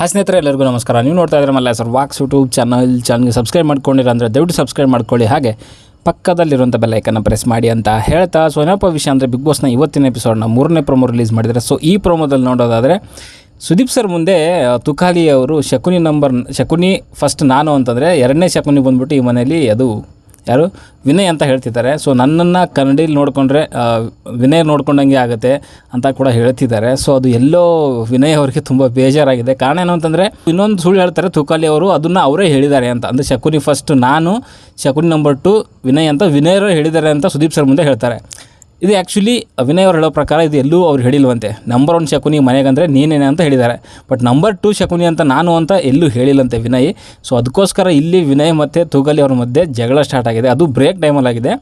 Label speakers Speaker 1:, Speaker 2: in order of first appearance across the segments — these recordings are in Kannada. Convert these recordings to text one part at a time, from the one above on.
Speaker 1: ಹಾಯ್ ಸ್ನೇಹಿತರೆ, ಎಲ್ಲರಿಗೂ ನಮಸ್ಕಾರ. ನೀವು ನೋಡ್ತಾ ಇದ್ರೆ Malla sir walks YouTube channel. ಚಾನಲ್ಗೆ ಸಬ್ಸ್ಕ್ರೈಬ್ ಮಾಡ್ಕೊಂಡಿರ ಅಂದರೆ ದಯವಿಟ್ಟು ಸಬ್ಸ್ಕ್ರೈಬ್ ಮಾಡ್ಕೊಳ್ಳಿ. ಹಾಗೆ ಪಕ್ಕದಲ್ಲಿರುವಂಥ ಬೆಲ್ಲೈಕನ್ನು ಪ್ರೆಸ್ ಮಾಡಿ ಅಂತ ಹೇಳ್ತಾ. ಸೊ ಏನಪ್ಪ ವಿಷಯ ಅಂದರೆ ಬಿಗ್ ಬಾಸ್ನ ಇವತ್ತಿನ ಎಪಿಸೋಡ್ನ ಮೂರನೇ ಪ್ರೊಮೋ ರಿಲೀಸ್ ಮಾಡಿದ್ದಾರೆ. ಸೊ ಈ ಪ್ರೊಮೋದಲ್ಲಿ ನೋಡೋದಾದರೆ ಸುದೀಪ್ ಸರ್ ಮುಂದೆ ತುಕಾಲಿ ಅವರು ಶಕುನಿ ನಂಬರ್ ಶಕುನಿ ಫಸ್ಟ್ ನಾನು ಅಂತಂದರೆ ಎರಡನೇ ಶಕುನಿ ಬಂದ್ಬಿಟ್ಟು ಈ ಮನೆಯಲ್ಲಿ ಅದು ಯಾರು? ವಿನಯ್ ಅಂತ ಹೇಳ್ತಿದ್ದಾರೆ. ಸೊ ನನ್ನನ್ನು ಕನ್ನಡಿಲಿ ನೋಡಿಕೊಂಡ್ರೆ ವಿನಯ್ ನೋಡ್ಕೊಂಡಂಗೆ ಆಗುತ್ತೆ ಅಂತ ಕೂಡ ಹೇಳ್ತಿದ್ದಾರೆ. ಸೊ ಅದು ಎಲ್ಲೋ ವಿನಯ್ ಅವರಿಗೆ ತುಂಬ ಬೇಜಾರಾಗಿದೆ. ಕಾರಣ ಏನು ಅಂತಂದರೆ, ಇನ್ನೊಂದು ಸುಳ್ಳು ಹೇಳ್ತಾರೆ ತುಕಾಲಿ ಅವರು, ಅದನ್ನು ಅವರೇ ಹೇಳಿದ್ದಾರೆ ಅಂತ. ಅಂದರೆ ಶಕುನಿ ಫಸ್ಟ್ ನಾನು, ಶಕುನಿ ನಂಬರ್ ಟು ವಿನಯ್ ಅಂತ ವಿನಯರು ಹೇಳಿದ್ದಾರೆ ಅಂತ ಸುದೀಪ್ ಸರ್ ಮುಂದೆ ಹೇಳ್ತಾರೆ. ಇದು ಆ್ಯಕ್ಚುಲಿ ವಿನಯ್ ಅವ್ರು ಹೇಳೋ ಪ್ರಕಾರ ಇದು ಎಲ್ಲೂ ಅವ್ರು ಹೇಳಿಲ್ವಂತೆ. ನಂಬರ್ ಒನ್ ಶಕುನಿ ಮನೆಗಂದರೆ ನೀನೇನೆ ಅಂತ ಹೇಳಿದ್ದಾರೆ. ಬಟ್ ನಂಬರ್ ಟು ಶಕುನಿ ಅಂತ ನಾನು ಅಂತ ಎಲ್ಲೂ ಹೇಳಿಲ್ಲಂತೆ ವಿನಯ್ ಸೊ ಅದಕ್ಕೋಸ್ಕರ ಇಲ್ಲಿ ವಿನಯ್ ಮತ್ತು ತೂಗಲಿ ಅವ್ರ ಮಧ್ಯೆ ಜಗಳ ಸ್ಟಾರ್ಟ್ ಆಗಿದೆ. ಅದು ಬ್ರೇಕ್ ಟೈಮಲ್ಲಾಗಿದೆ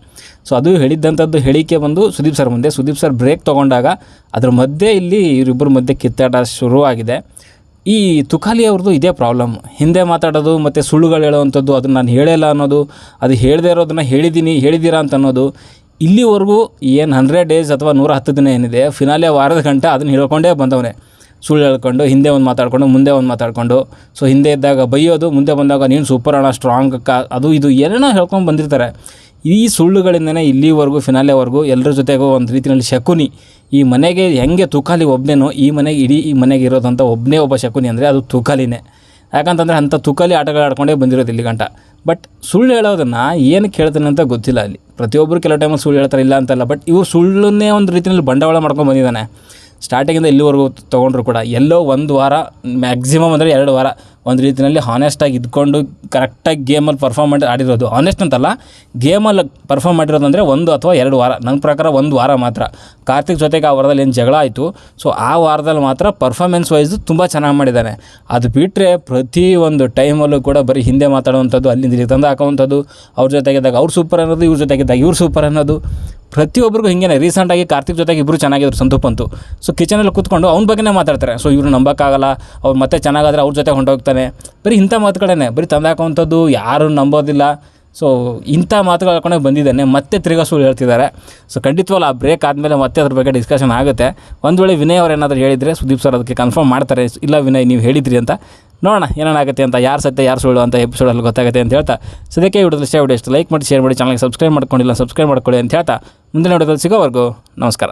Speaker 1: ಸೊ ಅದು ಹೇಳಿದ್ದಂಥದ್ದು ಹೇಳಿಕೆ ಬಂದು ಸುದೀಪ್ ಸರ್ ಮುಂದೆ. ಸುದೀಪ್ ಸರ್ ಬ್ರೇಕ್ ತೊಗೊಂಡಾಗ ಅದ್ರ ಮಧ್ಯೆ ಇಲ್ಲಿ ಇವರಿಬ್ಬರ ಮಧ್ಯೆ ಕಿತ್ತಾಟ ಶುರುವಾಗಿದೆ ಈ ತುಕಾಲಿ ಅವ್ರದ್ದು ಇದೇ ಪ್ರಾಬ್ಲಮ್ ಹಿಂದೆ ಮಾತಾಡೋದು ಮತ್ತು ಸುಳ್ಳುಗಳು ಹೇಳೋವಂಥದ್ದು, ಅದನ್ನು ನಾನು ಹೇಳಿಲ್ಲ ಅನ್ನೋದು, ಅದು ಹೇಳದೇ ಇರೋದನ್ನು ಹೇಳಿದ್ದೀನಿ ಹೇಳಿದ್ದೀರಾ ಅಂತ ಅನ್ನೋದು ಇಲ್ಲಿವರೆಗೂ ಏನು ಹಂಡ್ರೆಡ್ ಡೇಸ್ ಅಥವಾ ನೂರ ಹತ್ತು ದಿನ ಏನಿದೆ ಫಿನಾಲೆ ವಾರದ ಗಂಟ ಅದನ್ನು ಹೇಳ್ಕೊಂಡೇ ಬಂದವನೇ. ಸುಳ್ಳು ಹೇಳ್ಕೊಂಡು, ಹಿಂದೆ ಒಂದು ಮಾತಾಡ್ಕೊಂಡು, ಮುಂದೆ ಒಂದು ಮಾತಾಡ್ಕೊಂಡು. ಸೊ ಹಿಂದೆ ಇದ್ದಾಗ ಬೈಯೋದು, ಮುಂದೆ ಬಂದಾಗ ನೀನು ಸೂಪರ್ ಅಣ್ಣ ಸ್ಟ್ರಾಂಗ್ ಕಾ ಅದು ಇದು ಏನೇನೋ ಹೇಳ್ಕೊಂಡು ಬಂದಿರ್ತಾರೆ. ಈ ಸುಳ್ಳುಗಳಿಂದನೇ ಇಲ್ಲಿವರೆಗೂ ಫಿನಾಲೆವರೆಗೂ ಎಲ್ಲರ ಜೊತೆಗೂ ಒಂದು ರೀತಿಯಲ್ಲಿ ಶಕುನಿ. ಈ ಮನೆಗೆ ಹೆಂಗೆ ತುಕಾಲಿ ಒಬ್ಬನೇನೋ ಈ ಮನೆಗೆ ಇಡೀ ಈ ಮನೆಗೆ ಇರೋದಂಥ ಒಬ್ಬನೇ ಒಬ್ಬ ಶಕುನಿ ಅಂದರೆ ಅದು ತುಕಾಲಿನೇ. ಯಾಕಂತಂದರೆ ಅಂಥ ತುಕಾಲಿ ಆಟಗಳು ಆಡ್ಕೊಂಡೇ ಬಂದಿರೋದು ಇಲ್ಲಿ ಗಂಟ. ಬಟ್ ಸುಳ್ಳು ಹೇಳೋದನ್ನು ಏನಕ್ಕೆ ಹೇಳ್ತಾನೆ ಅಂತ ಗೊತ್ತಿಲ್ಲ ಅಲ್ಲಿ. ಪ್ರತಿಯೊಬ್ಬರು ಕೆಲವು ಟೈಮಲ್ಲಿ ಸುಳ್ಳು ಹೇಳ್ತಾರೆ, ಇಲ್ಲ ಅಂತಲ್ಲ. ಬಟ್ ಇವು ಸುಳ್ಳನ್ನೇ ಒಂದು ರೀತಿಯಲ್ಲಿ ಬಂಡವಾಳ ಮಾಡ್ಕೊಂಡು ಬಂದಿದ್ದಾನೆ. ಸ್ಟಾರ್ಟಿಂಗಿಂದ ಇಲ್ಲಿವರೆಗೂ ತೊಗೊಂಡ್ರು ಕೂಡ ಎಲ್ಲೋ ಒಂದು ವಾರ ಮ್ಯಾಕ್ಸಿಮಮ್ ಅಂದರೆ ಎರಡು ವಾರ ಒಂದು ರೀತಿಯಲ್ಲಿ ಹಾನೆಸ್ಟಾಗಿ ಇದ್ಕೊಂಡು ಕರೆಕ್ಟಾಗಿ ಗೇಮಲ್ಲಿ ಪರ್ಫಾರ್ಮ್ ಮಾಡಿ ಆಡಿರೋದು. ಹಾನೆಸ್ಟ್ ಅಂತಲ್ಲ ಗೇಮಲ್ಲಿ ಪರ್ಫಾರ್ಮ್ ಮಾಡಿರೋದು ಅಂದರೆ ಒಂದು ಅಥವಾ ಎರಡು ವಾರ. ನನ್ನ ಪ್ರಕಾರ ಒಂದು ವಾರ ಮಾತ್ರ. ಕಾರ್ತಿಕ್ ಜೊತೆಗೆ ಆ ವಾರದಲ್ಲಿ ಏನು ಜಗಳ ಆಯಿತು ಸೊ ಆ ವಾರದಲ್ಲಿ ಮಾತ್ರ ಪರ್ಫಾರ್ಮೆನ್ಸ್ ವೈಸ್ ತುಂಬ ಚೆನ್ನಾಗಿ ಮಾಡಿದ್ದಾನೆ. ಅದು ಬಿಟ್ಟರೆ ಪ್ರತಿ ಒಂದು ಟೈಮಲ್ಲೂ ಕೂಡ ಬರೀ ಹಿಂದೆ ಮಾತಾಡುವಂಥದ್ದು, ಅಲ್ಲಿಂದ ತಂದು ಹಾಕುವಂಥದ್ದು, ಅವ್ರ ಜೊತೆಗಿದ್ದಾಗ ಅವ್ರು ಸೂಪರ್ ಅನ್ನೋದು, ಇವ್ರ ಜೊತೆಗಿದ್ದಾಗ ಇವ್ರು ಸೂಪರ್ ಅನ್ನೋದು. ಪ್ರತಿಯೊಬ್ಬರಿಗೂ ಹಿಂಗೆ ರೀಸೆಂಟಾಗಿ ಕಾರ್ತಿಕ್ ಜೊತೆಗೆ ಇಬ್ಬರು ಚೆನ್ನಾಗಿದ್ರು, ಸಂತೂಪ್ ಅಂತೂ. ಸೊ ಕಿಚನಲ್ಲಿ ಕೂತ್ಕೊಂಡು ಅವ್ನ ಬಗ್ಗೆನೇ ಮಾತಾಡ್ತಾರೆ. ಸೊ ಇವ್ರು ನಂಬೋಕ್ಕಾಗಲ್ಲ, ಅವ್ರು ಮತ್ತೆ ಚೆನ್ನಾಗಾದ್ರೆ ಅವ್ರ ಜೊತೆ ಹೊಂಟೋಗ್ತಾನೆ. ಬರೀ ಇಂಥ ಮಾತುಗಳೇ ಬರೀ ತಂದಾಕುವಂಥದ್ದು ಯಾರು ನಂಬೋದಿಲ್ಲ. ಸೊ ಇಂಥ ಮಾತುಗಳು ಹಾಕೊಂಡೇ ಬಂದಿದ್ದಾನೆ. ಮತ್ತೆ ತಿರ್ಗಾ ಸುಳ್ಳು ಹೇಳ್ತಿದ್ದಾರೆ. ಸೊ ಖಂಡಿತವಲ್ಲ ಆ ಬ್ರೇಕ್ ಆದಮೇಲೆ ಮತ್ತೆ ಅದ್ರ ಬಗ್ಗೆ ಡಿಸ್ಕಷನ್ ಆಗುತ್ತೆ. ಒಂದು ವೇಳೆ ವಿನಯ್ ಅವ್ರು ಏನಾದರೂ ಹೇಳಿದರೆ ಸುದೀಪ್ ಸರ್ ಅದಕ್ಕೆ ಕನ್ಫರ್ಮ್ ಮಾಡ್ತಾರೆ. ಇಲ್ಲ ವಿನಯ್, ನೀವು ಹೇಳಿದ್ರಿ ಅಂತ. ನೋಡೋಣ ಏನಾಗುತ್ತೆ ಅಂತ, ಯಾರು ಸತ್ಯ, ಯಾರು ಸುಳ್ಳು ಅಂತ ಎಪಿಸೋಡಲ್ಲಿ ಗೊತ್ತಾಗುತ್ತೆ ಅಂತ ಹೇಳ್ತಾ. ಸದ್ಯಕ್ಕೆ ವಿಡಿಯೋದಲ್ಲಿ ಇಷ್ಟ ವಿಡಿಯೋ ಇಷ್ಟು ಲೈಕ್ ಮಾಡಿ ಶೇರ್ ಮಾಡಿ ಚಾನಲ್ಗೆ ಸಬ್ಸ್ಕ್ರೈಬ್ ಮಾಡ್ಕೊಂಡಿಲ್ಲ ಸಬ್ಸ್ಕ್ರೈಬ್ ಮಾಡ್ಕೊಳ್ಳಿ ಅಂತ ಹೇಳ್ತಾ. ಮುಂದಿನ ವಿಡಿಯೋದಲ್ಲಿ ಸಿಗೋವರೆಗೂ ನಮಸ್ಕಾರ.